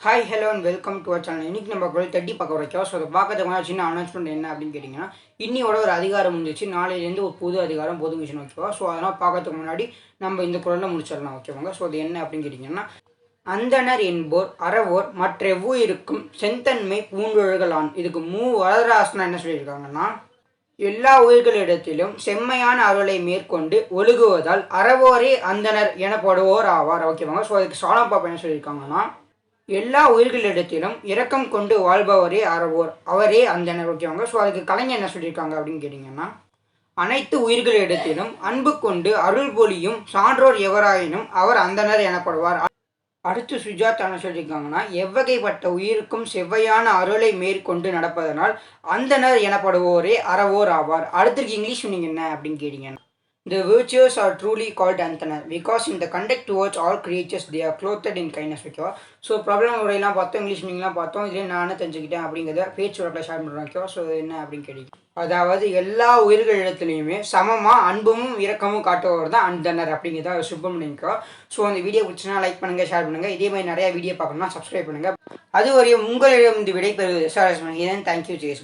Hi hello and welcome to our channel இன்னைக்கு நம்ம குரல் தட்டி பார்க்க வரைக்கும் ஸோ அதை பார்க்கறதுக்கு முன்னாடி சின்ன அனௌன்ஸ்மெண்ட் என்ன அப்படின்னு கேட்டிங்கன்னா இன்னியோட ஒரு அதிகாரம் முடிஞ்சிச்சு நாளையிலேருந்து ஒரு புது அதிகாரம் பொதுமிஷன் ஓகேவா ஸோ அதெல்லாம் பார்க்கறதுக்கு முன்னாடி நம்ம இந்த குரலில் முடிச்சிடலாம் ஓகேவாங்க ஸோ அது என்ன அப்படின்னு கேட்டிங்கன்னா அந்தணர் என்போர் அறவோர் மற்றெவ்வுயிருக்கும் செந்தன்மை பூண்டொழுகலான். இதுக்கு மூ வரதராசனா என்ன சொல்லியிருக்காங்கன்னா எல்லா உயிர்களிடத்திலும் செம்மையான அருளை மேற்கொண்டு ஒழுகுவதால் அறவோரே அந்தணர் எனப்படுவோர் ஆவார் ஓகேவாங்க ஸோ அதுக்கு சாலம் பாப்பா என்ன சொல்லியிருக்காங்கன்னா எல்லா உயிர்களிடத்திலும் இரக்கம் கொண்டு வாழ்பவரே அறவோர் அவரே அந்தனர் ஓகேவாங்க ஸோ அதுக்கு கலைஞர் என்ன சொல்லியிருக்காங்க அப்படின்னு கேட்டிங்கன்னா அனைத்து உயிர்களிடத்திலும் அன்பு கொண்டு அருள் பொலியும் சான்றோர் எவராயினும் அவர் அந்தனர் எனப்படுவார். அடுத்து சுஜாத் என்ன சொல்லியிருக்காங்கன்னா எவ்வகைப்பட்ட உயிருக்கும் செவ்வையான அருளை மேற்கொண்டு நடப்பதனால் அந்தனர் எனப்படுவோரே அறவோர் ஆவார். அடுத்திருக்கு இங்கிலீஷ் நீங்கள் என்ன அப்படின்னு கேட்டிங்கன்னா The virtuous are truly called Anthana because in the conduct towards all creatures they are clothed in kindness ஓகேவா ஸோ ப்ராப்ளம் உரையெல்லாம் பார்த்தோம் இங்கிலீஷ் மீனிங்லாம் பார்த்தோம். இதுலேயே நானே தெரிஞ்சுக்கிட்டேன் அப்படிங்கிறத பேச்சு வழக்கில் ஷேர் பண்ணுறேன் ஓகேவா ஸோ என்ன அப்படின்னு கேட்டீங்க? அதாவது எல்லா உயிர்கள் இடத்துலையுமே சமமாக அன்பும் இரக்கமும் காட்டுபவர் தான் அந்தனர் அப்படிங்கிறத சுப்பிரமணியக்கோ ஸோ அந்த வீடியோ பிடிச்சினா லைக் பண்ணுங்கள் ஷேர் பண்ணுங்கள் இதே மாதிரி நிறைய வீடியோ பார்க்கணும்னா சப்ஸ்கிரைப் பண்ணுங்கள் அது வரையும் உங்களிடம் இந்த விடை பெறுவது சார் தேங்க்யூ ஜெயஸ்